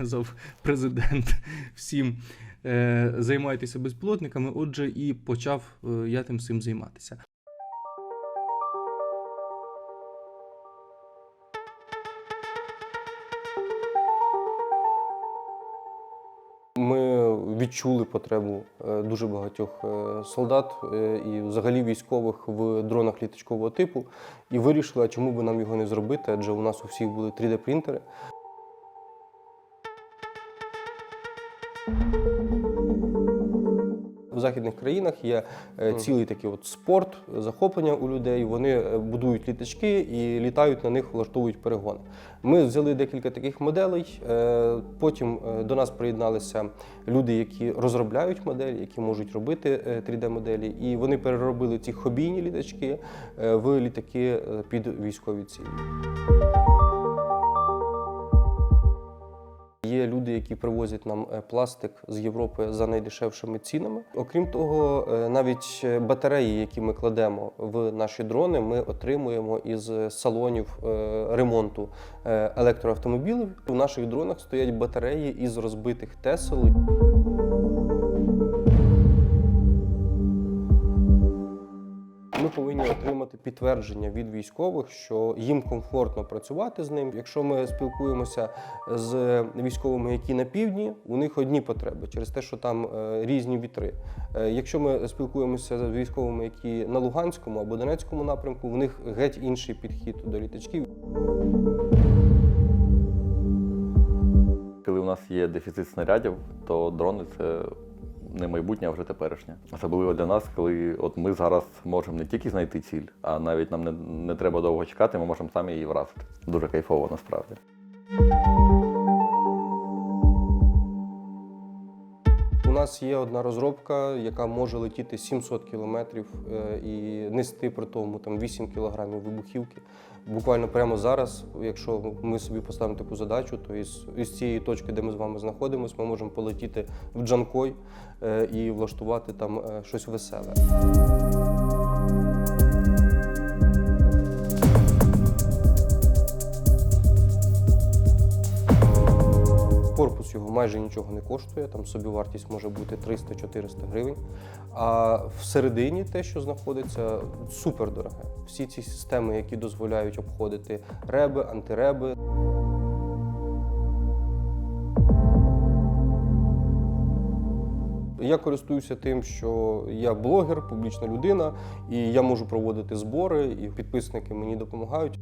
сказав президент всім. е, Займайтеся безпілотниками. Отже, і почав е, я тим всім займатися. Ми відчули потребу е, дуже багатьох солдат і взагалі військових в дронах літачкового типу і вирішили, чому би нам його не зробити, адже у нас у всіх були 3D-принтери. В західних країнах є е, цілий такий от спорт, захоплення у людей. Вони е, будують літачки і літають на них, влаштовують перегони. Ми взяли декілька таких моделей. е, Потім до нас приєдналися люди, які розробляють моделі, які можуть робити 3D-моделі, і вони переробили ці хобійні літачки в літаки під військові цілі. Люди, які привозять нам е, пластик з Європи за найдешевшими цінами. Окрім того, е, навіть е, батареї, які ми кладемо в наші дрони, ми отримуємо із салонів ремонту електроавтомобілів. У наших дронах стоять батареї із розбитих тесел. Ми повинні отримати підтвердження від військових, що їм комфортно працювати з ним. Якщо ми спілкуємося з військовими, які на півдні, у них одні потреби через те, що там е, різні вітри. Е, Якщо ми спілкуємося з військовими, які на Луганському або Донецькому напрямку, в них геть інший підхід до літачків. Коли у нас є дефіцит снарядів, то дрони це не майбутнє, а вже теперішнє. Особливо для нас, коли от ми зараз можемо не тільки знайти ціль, а навіть нам не, не треба довго чекати, ми можемо самі її вразити. Дуже кайфово насправді. У нас є одна розробка, яка може летіти 700 кілометрів е, і нести при тому там 8 кілограмів вибухівки. Буквально прямо зараз, якщо ми собі поставимо таку задачу, то із, із цієї точки, де ми з вами знаходимося, ми можемо полетіти в Джанкой е, і влаштувати там е, щось веселе. Корпус його майже нічого не коштує, там собівартість може бути 300-400 гривень. А всередині те, що знаходиться, супер дороге. Всі ці системи, які дозволяють обходити реби, антиреби. Я користуюся тим, що я блогер, публічна людина, і я можу проводити збори, і підписники мені допомагають.